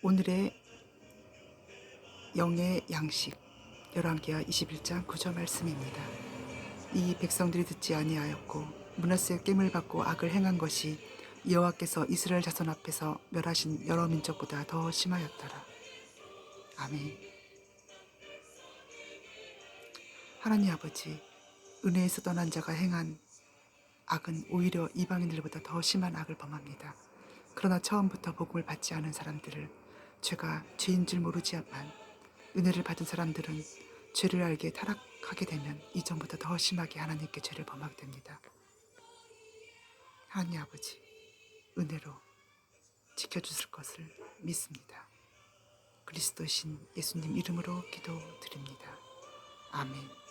오늘의 영의 양식 열왕기하 21장 9절 말씀입니다. 이 백성들이 듣지 아니하였고 문하스의 깸을 받고 악을 행한 것이 여호와께서 이스라엘 자손 앞에서 멸하신 여러 민족보다 더 심하였더라. 아멘. 하나님 아버지 은혜에서 떠난 자가 행한 악은 오히려 이방인들보다 더 심한 악을 범합니다. 그러나 처음부터 복음을 받지 않은 사람들을 죄가 죄인 줄 모르지만 은혜를 받은 사람들은 죄를 알게 타락하게 되면 이전보다 더 심하게 하나님께 죄를 범하게 됩니다. 하나님 아버지 은혜로 지켜주실 것을 믿습니다. 그리스도신 예수님 이름으로 기도드립니다. 아멘.